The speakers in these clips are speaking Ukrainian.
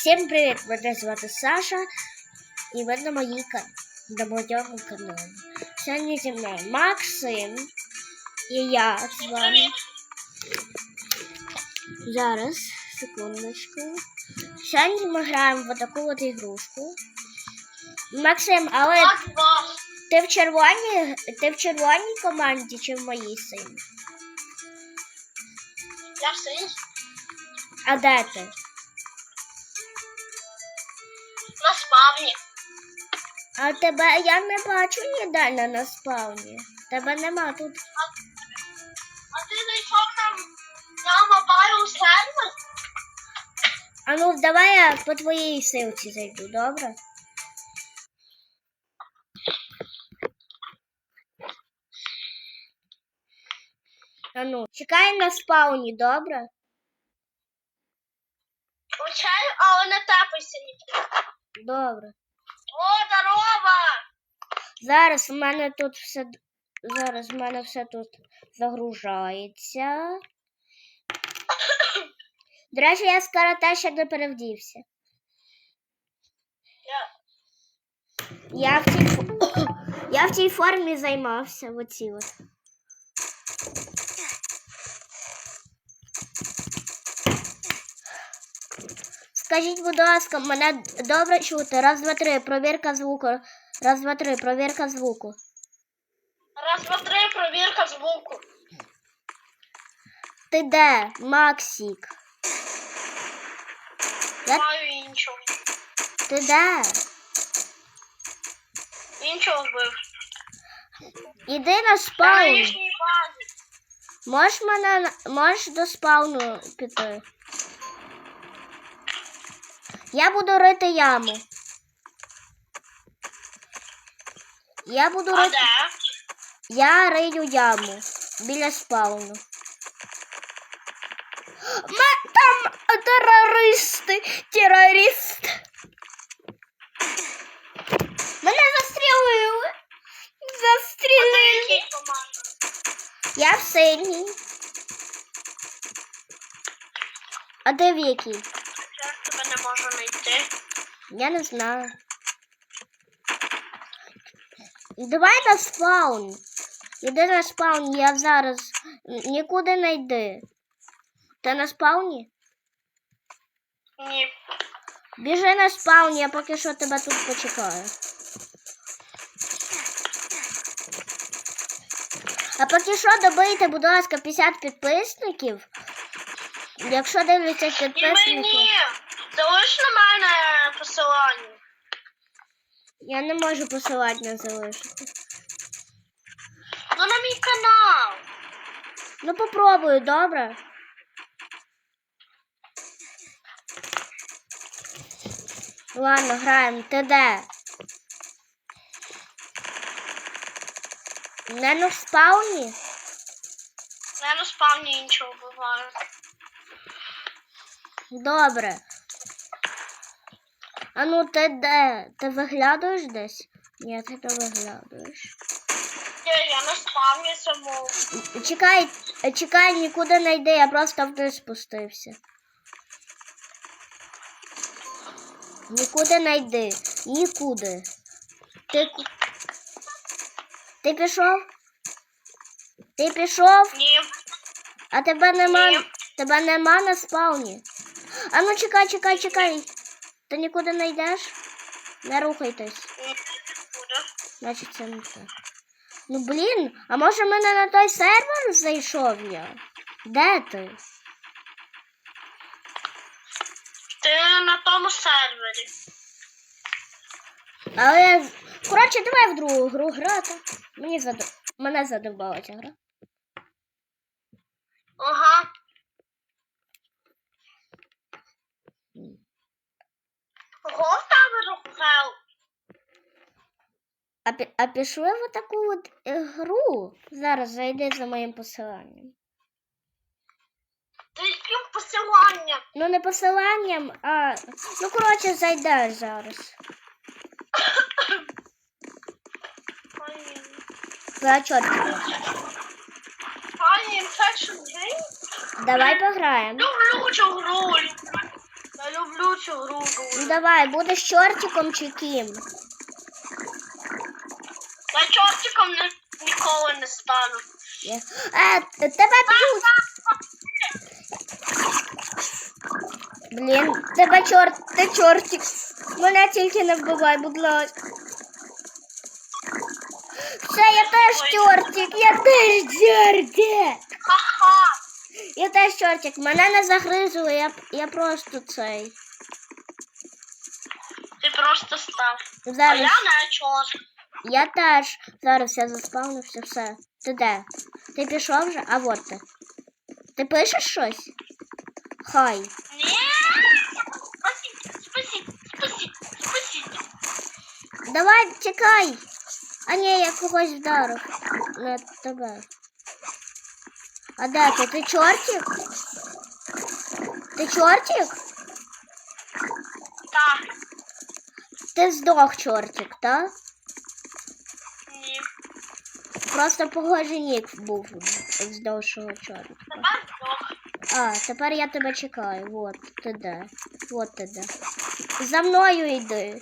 Всім привіт! Мене звати Саша і ви на моїй на моєму каналі. Сьогодні зі мною Максим і я з вами. Зараз, секундочку. Сьогодні ми граємо в таку от ігрушку. Максим, але ти в червоній, ти в червоній команді чи в моїй синій? Я синій. А де ти? Спавні. А тебе я не бачу ніде на на спавні. Тебе нема тут. А ти зайшов на, на мобайл сервер? А ну давай я по твоїй силці зайду, добре? А ну, чекай на спауні, добре? Звичайно, але не тепайся нікуди. Добре. О, здорова! Зараз в мене тут все. Зараз в мене все тут загружається. До речі, я з карате ще не перевдівся. Я... В цій, я в цій формі займався в оцій от. Скажіть, будь ласка, мене добре чути. Раз, два, три, провірка звуку. Раз, два, три, провірка звуку. Раз, два, три, провірка звуку. Ти де, Максик? Я- Маю іншого. Ти де? Іншого вбив. Іди на спаун. Можеш мене можеш до спауну піти? Я буду рити яму. Я буду А рити. де? Я рию яму біля спауну. Ма там терористи, терорист. Мене застрілили. Застрілили. Я в синій. А ти в якій? Я не знаю. Давай на спаун. Іди на спаун, я зараз нікуди не йди. Ти на спауні? Ні. Біжи на спаун, я поки що тебе тут почекаю. А поки що добийте, будь ласка, 50 підписників. Якщо дивляться І підписники, мені. Залиш на мене посилання. я не можу посилання залишити. Ну на мій канал. Ну попробую, добре. Ладно, граємо. Ти де? Не на спауні? Я на спавні іншого буваю. Добре. А ну ти де? Ти виглядуєш десь? Ні, ти не виглядуєш. Ні, я на спавні самому. Чекай, чекай, нікуди не йди, я просто вниз спустився. Нікуди не йди. Нікуди. Ти, ти пішов? Ти пішов? Ні. А тебе нема. Ні. Тебе нема на спауні. А ну чекай, чекай, чекай. Ти нікуди не йдеш? Не рухайтесь. Значить, це не це. Ну блін, а може мене на той сервер зайшов я? Де ти? Ти на тому сервері. Але коротше, давай в другу гру грати. Мені зад... мене задовбала ця гра. Ага. Кого в тебе рухав? А, пі... а пішли в таку от е, гру. Зараз зайди за моїм посиланням. Ти яким посиланням? Ну не посиланням, а. Ну, коротше, зайдеш зараз. Infection Game? Давай пограємо. Люблю цю гру. Я люблю цю гру Ну давай, будеш чортиком чи ким? Не, ніколи не стану. Е, тебе б'ють. Блін, тебе чорт, ти чортик. Мене тільки не вбивай, будь ласка. Все, я теж чортик, я теж чортик. Ха-ха! Я теж чортик. Мене не загризли, я, я просто цей. Ти просто став. А Зараз. я не чорт. Я теж. Зараз я заспавнився, все. Ти де? Ти пішов вже? А от ти. Ти пишеш щось? Хай. Ні! Спасіть, спасіть, спасіть. Давай, тікай. А ні, я когось вдарив. Не тебе. А де ти? Ти чортик? Ти чортик? Так, Ти здох, чортик, так? Просто похожий нік був здовшого чорта. Тепер. А, тепер я тебе чекаю. Вот, ти де. Вот ти де. За мною йди.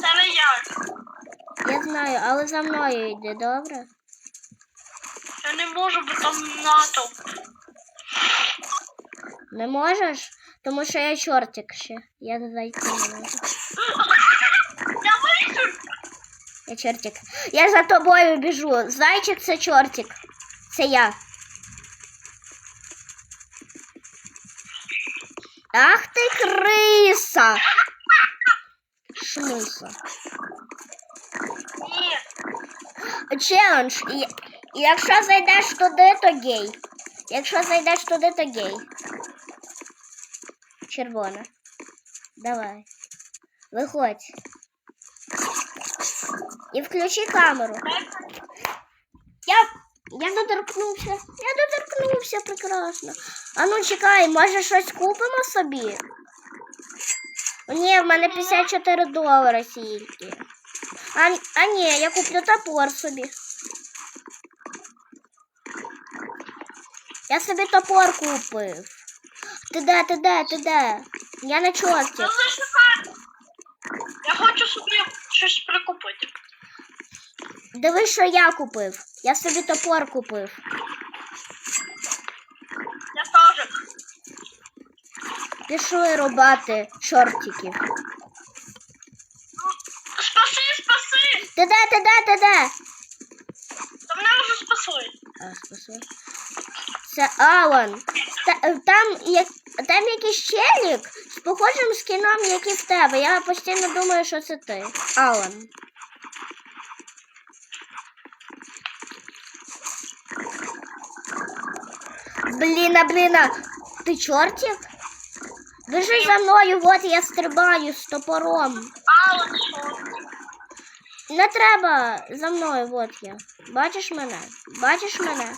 Це не я. Я знаю, але за мною йди, добре? Я не можу, бо там натовп. Не можеш? Тому що я чортик ще. Я зайти не можу. Я вийду. Я чортик. Я за тобою біжу. Зайчик це чортик. Це я. Ах ти криса! Шмиса. Ні. Челендж. І, і якщо зайдеш туди, то гей. Якщо зайдеш туди, то гей. Червона. Давай. Виходь. І включи камеру. Я, я доторкнувся. Я доторкнувся прекрасно. А ну чекай, може щось купимо собі? О, Ні, в мене 54 долари тільки. А, а ні, я куплю топор собі. Я собі топор купив. Ти де, ти де, ти де? Я на Ну чорті. зачекай. Я хочу собі щось прикупити. Дивись, що я купив. Я собі топор купив. Я теж. Пішли рубати чортиків. Спаси, спаси! Ти де, ти де, ти де? Та мене вже спасли. А, спаси. Це Алан. Та, е, там, як, там якийсь челік з похожим скіном, як і в тебе. Я постійно думаю, що це ти. Алан. Бліна, бліна, ти чортик? Біжи за мною, от я стрибаю з топором. Алан що? Не треба за мною, от я. Бачиш мене? Бачиш мене?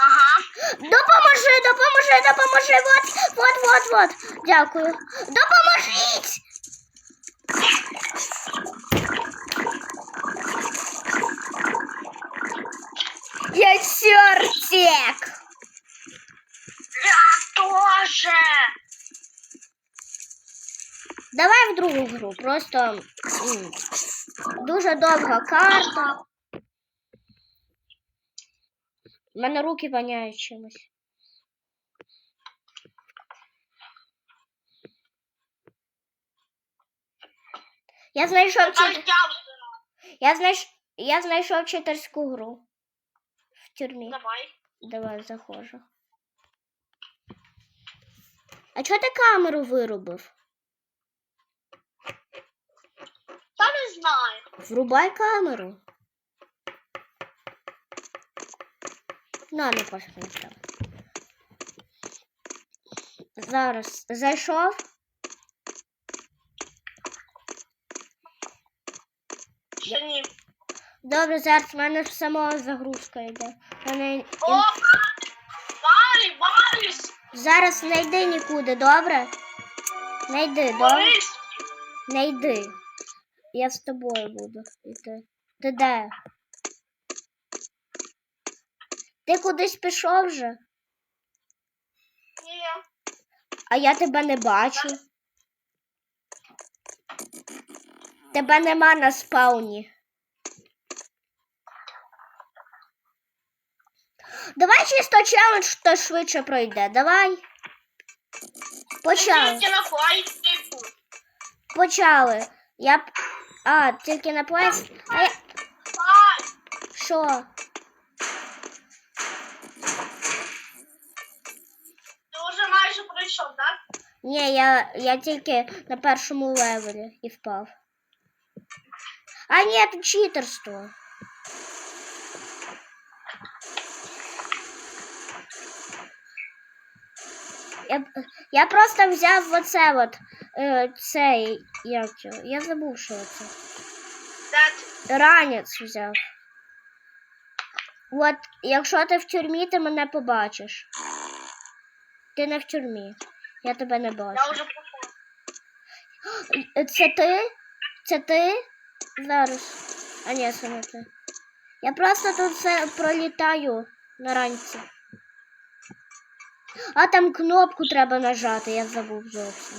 Ага. Допоможи, допоможи, допоможи. Вот, вот, вот, вот. Дякую. Допоможіть! Я чортик! Я теж. Давай в другу. Просто м, дуже довга карта. У мене руки воняють чимось. Я знайшов чит... я знайш... я знайшов читерську гру в тюрмі. Давай. Давай заходжу. А чого ти камеру вирубив? Та не знаю. Врубай камеру. На, не пошли там. Зараз зайшов. Ще ні. Добре, зараз в мене ж сама загрузка йде. Мене... О, Валі, Валіс. Зараз не йди нікуди, добре? Не йди, добре? Борис. Не йди. Я з тобою буду йти. Ти де? Ти кудись пішов вже? я тебе не бачу. Тебе нема на спауні. Давай чисто челендж, хто швидше пройде. Давай. Почали. Плейстику. Почали. Я. п- А, тільки на плейс. А я... А, Що? ти вже майже пройшов, так? Ні, я, я тільки на першому левелі і впав. А ні, тут читерство. Я, я просто взяв оце от Е, цей, як його, я забув, що це. Ранець взяв. От, якщо ти в тюрмі, ти мене побачиш. Ти не в тюрмі. Я тебе не бачу. Я вже. Це ти? Це ти? Зараз. А ні, це не ти. Я просто тут це пролітаю на ранці. А там кнопку треба нажати, я забув зовсім.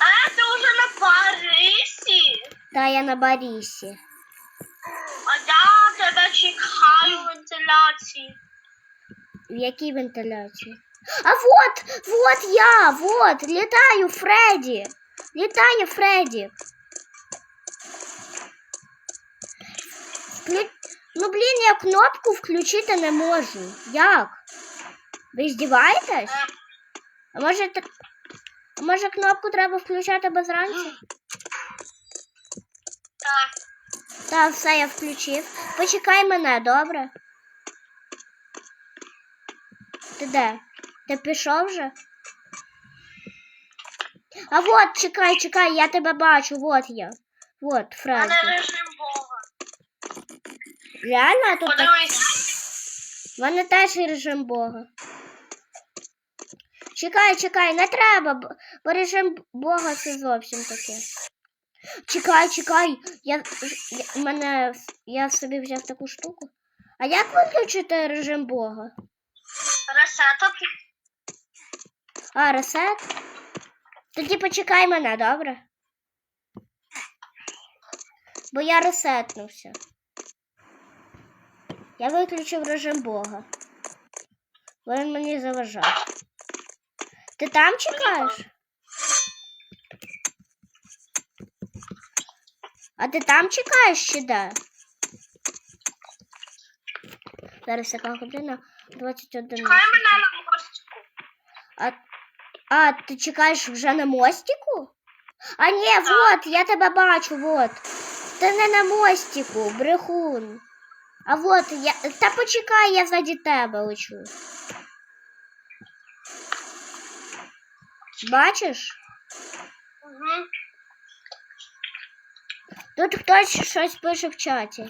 А, ти вже на Парисі? Та я на Барісі. А я тебе чекаю в вентиляції. В якій вентиляції? А вот, вот я, вот, літаю, Фредді. Літає Фредді. Вклю... Ну, блін, я кнопку включити не можу. Як? Ви здіваєтесь? Е, А може, може кнопку треба включати без ранці? Так. Так, все, я включив. Почекай мене, добре? Ти де? Ти пішов вже? А вот, чекай, чекай, я тебе бачу, вот я. Вот, Фредді. мене режим Бога. Реально тут так... Подивись. В мене теж режим Бога. Чекай, чекай, не треба, бо- бо режим Бога це зовсім таке. Чекай, чекай, я, я, мене, я собі взяв таку штуку. А як виключити режим Бога? Ресетати. А, ресет? Тоді почекай мене, добре? Бо я ресетнувся. Я виключив режим Бога. Бо він мені заважав. Ти там чекаєш? А ти там чекаєш чи де? Зараз яка година? 21. Чекай мене на мостику. А, а ти чекаєш вже на мостику? А ні, вот, я тебе бачу, вот. Ти не на мостику, брехун. А вот, я. Та почекай, я ззаді тебе лечу. Бачиш? Угу. Тут хтось щось пише в чаті.